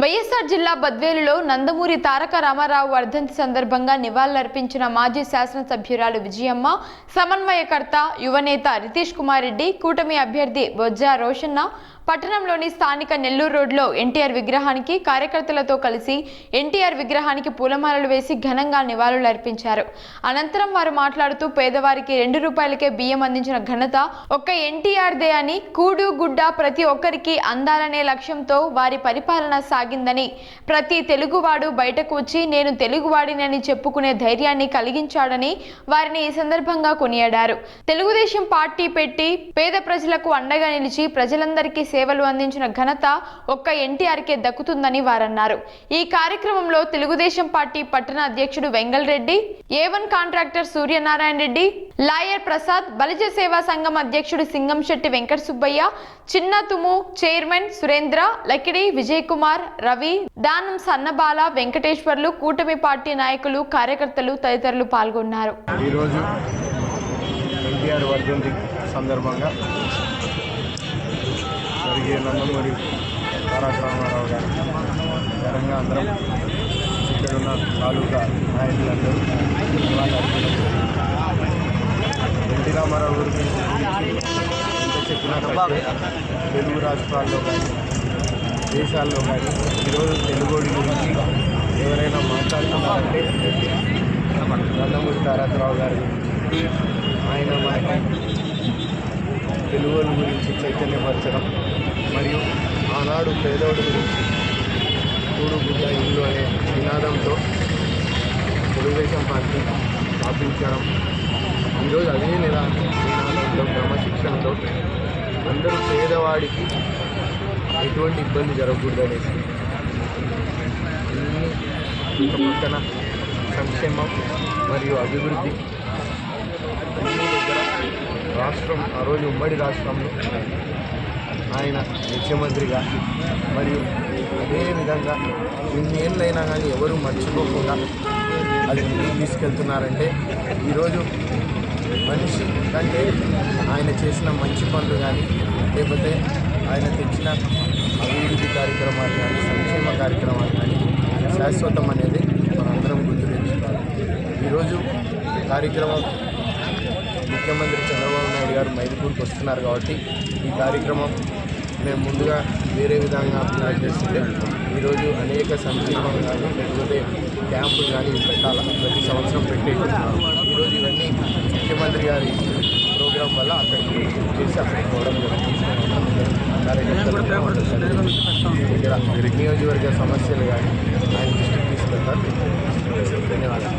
వైఎస్ఆర్ జిల్లా బద్వేలులో నందమూరి తారక రామారావు వర్ధంతి సందర్భంగా నివాళులర్పించిన మాజీ శాసనసభ్యురాలు విజయమ్మ సమన్వయకర్త యువనేత రితీష్ కుమార్ రెడ్డి కూటమి అభ్యర్థి బొజ్జా రోషన్న పట్టణంలోని స్థానిక నెల్లూరు రోడ్లో ఎన్టీఆర్ విగ్రహానికి కార్యకర్తలతో కలిసి ఎన్టీఆర్ విగ్రహానికి పూలమాలలు వేసి ఘనంగా నివాళులు అర్పించారు. అనంతరం వారు మాట్లాడుతూ పేదవారికి రెండు రూపాయలకే బియ్యం అందించిన ఘనత ఒక్క ఎన్టీఆర్దే అని కూడు గుడ్డ ప్రతి ఒక్కరికి అందాలనే లక్ష్యంతో వారి పరిపాలన సాగిందని ప్రతి తెలుగువాడు బయటకు వచ్చి నేను తెలుగువాడినని చెప్పుకునే ధైర్యాన్ని కలిగించాడని వారిని ఈ సందర్భంగా కొనియాడారు. తెలుగుదేశం పార్టీ పెట్టి పేద ప్రజలకు అండగా నిలిచి ప్రజలందరికీ సేవలు అందించిన ఘనత ఒక్క ఎన్టీఆర్కే దక్కుతుందని వారన్నారు. ఈ కార్యక్రమంలో తెలుగుదేశం పార్టీ పట్టణ అధ్యక్షుడు Vengal Reddy A one contractor Suryanarayana Reddy lawyer Prasad Balija సేవా సంఘం అధ్యక్షుడు సింగంశెట్టి వెంకట సుబ్బయ్య చిన్న తుము చైర్మన్ సురేంద్ర లకిడి విజయ్ కుమార్ రవి దానం సన్నబాల వెంకటేశ్వర్లు కూటమి పార్టీ నాయకులు కార్యకర్తలు తదితరులు పాల్గొన్నారు. ఈరోజు ఎన్టీఆర్ వర్ధంతి సందర్భంగా నందమూరి తారక రామారావు గారు ఘనంగా అందరం ఇక్కడ ఉన్న తాలూకా నాయకులందరూ ఎన్టీ రామారావు గురించి ఎంత చెప్పినా తెలుగు రాష్ట్రాల్లో కానీ దేశాల్లో కానీ ఈరోజు తెలుగుడి గురించి ఎవరైనా మాట్లాడుతున్నారంటే నందమూరి తారకరావు గారి గురించి ఆయన మనకి తెలుగు గురించి చైతన్యపరచడం మరియు ఆనాడు పేదోడి గురించి కూడు గుడ్డ ఇల్లు అనే నినాదంతో తెలుగుదేశం పార్టీ స్థాపించడం. ఈరోజు అదే నినా నినాదంలో క్రమశిక్షణతో అందరూ పేదవాడికి ఎటువంటి ఇబ్బంది జరగకూడదు అనేసి ఒక పక్కన సంక్షేమం మరియు అభివృద్ధి రాష్ట్రం ఆ రోజు ఉమ్మడి రాష్ట్రంలో ఆయన ముఖ్యమంత్రిగా. మరియు అదే విధంగా ఇన్నేళ్ళైనా కానీ ఎవరు మర్చిపోకుండా అది తీసుకెళ్తున్నారంటే ఈరోజు మనిషి కంటే ఆయన చేసిన మంచి పనులు కానీ లేకపోతే ఆయన తెచ్చిన అభివృద్ధి కార్యక్రమాలు కానీ సంక్షేమ కార్యక్రమాలు కానీ శాశ్వతం అనేది మనందరం గుర్తు తెచ్చుకోవాలి. ఈరోజు కార్యక్రమం ముఖ్యమంత్రి చంద్రబాబు నాయుడు గారు మైదుపూర్కి వస్తున్నారు కాబట్టి ఈ కార్యక్రమం మేము ముందుగా వేరే విధంగా ప్లాన్ చేస్తుంటే ఈరోజు అనేక సంక్షేమం కానీ లేకపోతే క్యాంపులు కానీ పెట్టాలి? ప్రతి సంవత్సరం పెట్టేట్టున్నాం ఈరోజు ఇవన్నీ ముఖ్యమంత్రి గారి ప్రోగ్రాం వల్ల అక్కడికి చేసి అక్కడికి పోవడం జరుగుతుంది. ఇక్కడ నియోజకవర్గ సమస్యలు కానీ ఆయన దృష్టికి తీసుకెళ్తాను ధన్యవాదాలు.